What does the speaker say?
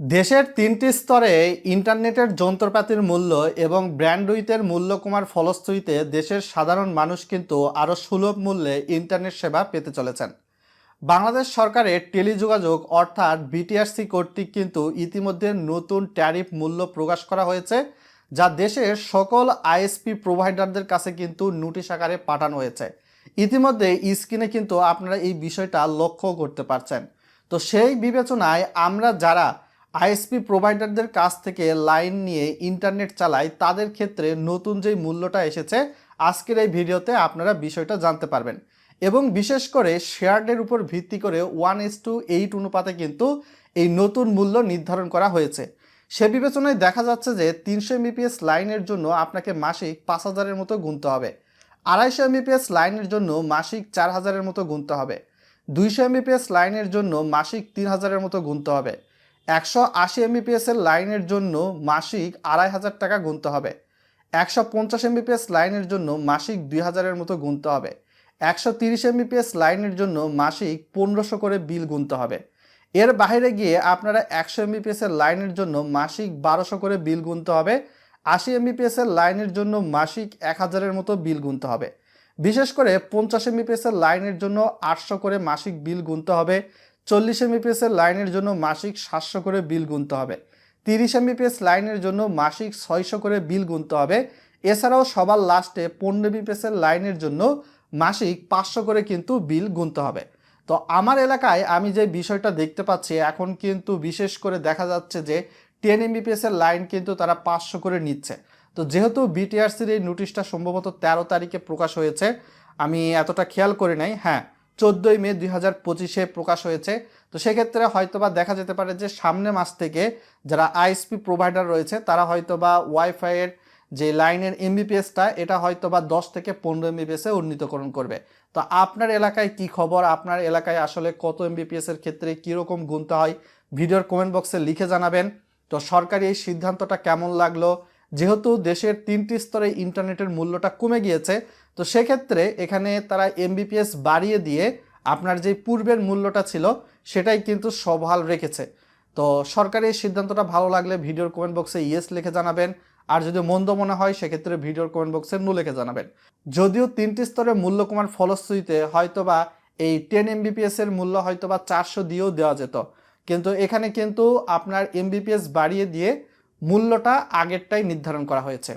দেশের তিনটি স্তরে ইন্টারনেটের যন্ত্রপাতির মূল্য এবং ব্র্যান্ডউইথের মূল্য কমার ফলশ্রুতিতে দেশের সাধারণ মানুষ কিন্তু আরও সুলভ মূল্যে ইন্টারনেট সেবা পেতে চলেছেন। বাংলাদেশ সরকারের টেলিযোগাযোগ অর্থাৎ বিটিআরসি কর্তৃক কিন্তু ইতিমধ্যে নতুন ট্যারিফ মূল্য প্রকাশ করা হয়েছে, যা দেশের সকল আইএসপি প্রোভাইডারদের কাছে কিন্তু নোটিশ আকারে পাঠানো হয়েছে। ইতিমধ্যে স্ক্রিনে কিন্তু আপনারা এই বিষয়টা লক্ষ্য করতে পারছেন। তো সেই বিবেচনায় আমরা যারা আইএসপি প্রোভাইডারদের কাছ থেকে লাইন নিয়ে ইন্টারনেট চালায়, তাদের ক্ষেত্রে নতুন যেই মূল্যটা এসেছে, আজকের এই ভিডিওতে আপনারা বিষয়টা জানতে পারবেন। এবং বিশেষ করে শেয়ারডের উপর ভিত্তি করে ওয়ান এস টু এইট অনুপাতে কিন্তু এই নতুন মূল্য নির্ধারণ করা হয়েছে। সে বিবেচনায় দেখা যাচ্ছে যে তিনশো এমবিপিএস লাইনের জন্য আপনাকে মাসিক পাঁচ হাজারের মতো গুনতে হবে। আড়াইশো এমবিপিএস লাইনের জন্য মাসিক চার হাজারের মতো গুনতে হবে। দুইশো এমবিপিএস লাইনের জন্য মাসিক তিন হাজারের মতো গুনতে হবে। একশো আশি এমবিপিএস এর লাইনের জন্য মাসিক আড়াই হাজার টাকা গুনতে হবে। একশো পঞ্চাশ এমবিপিএস লাইনের জন্য মাসিক দুই হাজারের মতো গুনতে হবে। একশো তিরিশ এমবিপিএস লাইনের জন্য মাসিক পনেরোশো করে বিল গুনতে হবে। এর বাইরে গিয়ে আপনারা একশো এমবিপিএস এর লাইনের জন্য মাসিক বারোশো করে বিল গুনতে হবে। আশি এমবিপিএস এর লাইনের জন্য মাসিক এক হাজারের মতো বিল গুনতে হবে। বিশেষ করে পঞ্চাশ এমবিপিএস এর লাইনের জন্য আটশো করে মাসিক বিল গুনতে হবে। চল্লিশ এমবিপিএস এর লাইনের জন্য মাসিক সাতশো করে বিল গুনতে হবে। তিরিশ এমবিপিএস লাইনের জন্য মাসিক ছয়শো করে বিল গুনতে হবে। এছাড়াও সবার লাস্টে পনেরো এমবিপিএস এর লাইনের জন্য মাসিক পাঁচশো করে কিন্তু বিল গুনতে হবে। তো আমার এলাকায় আমি যে বিষয়টা দেখতে পাচ্ছি, এখন কিন্তু বিশেষ করে দেখা যাচ্ছে যে টেন এমবিপিএস এর লাইন কিন্তু তারা পাঁচশো করে নিচ্ছে। তো যেহেতু বিটিআরসির এই নোটিশটা সম্ভবত তেরো তারিখে প্রকাশ হয়েছে, আমি এতটা খেয়াল করি নাই। হ্যাঁ চোদ্দোই মে দুই হাজার পঁচিশে প্রকাশ হয়েছে। তো সেক্ষেত্রে হয়তোবা দেখা যেতে পারে যে সামনে মাস থেকে যারা আইএসপি প্রোভাইডার রয়েছে, তারা হয়তোবা ওয়াইফাইয়ের যে লাইনের এমবিপিএসটা এটা হয়তোবা দশ থেকে পনেরো এমবিপিএসে উন্নীতকরণ করবে। তো আপনার এলাকায় কি খবর? আপনার এলাকায় আসলে কত এমবিপিএস এর ক্ষেত্রে কীরকম গুনতে হয়? ভিডিওর কমেন্ট বক্সে লিখে জানাবেন। তো সরকারি এই সিদ্ধান্তটা কেমন লাগল? যেহেতু দেশের তিনটি স্তরে ইন্টারনেটের মূল্যটা কমে গিয়েছে, তো সেক্ষেত্রে এখানে তারা এমবিপিএস বাড়িয়ে দিয়ে আপনার যে পূর্বের মূল্যটা ছিল সেটাই কিন্তু সবহাল রেখেছে। তো সরকারি এই সিদ্ধান্তটা ভালো লাগলে ভিডিওর কমেন্ট বক্সে ইয়েস লিখে জানাবেন, আর যদি মন্দ মনে হয় সেক্ষেত্রে ভিডিওর কমেন্ট বক্সে নো লিখে জানাবেন। যদিও তিনটি স্তরে মূল্য কমার ফলশ্রুতিতে হয়তোবা এই টেন এমবিপিএস এর মূল্য হয়তোবা চারশো দিয়েও দেওয়া যেত, কিন্তু এখানে কিন্তু আপনার এমবিপিএস বাড়িয়ে দিয়ে মূল্যটা আগেরটাই নির্ধারণ করা হয়েছে।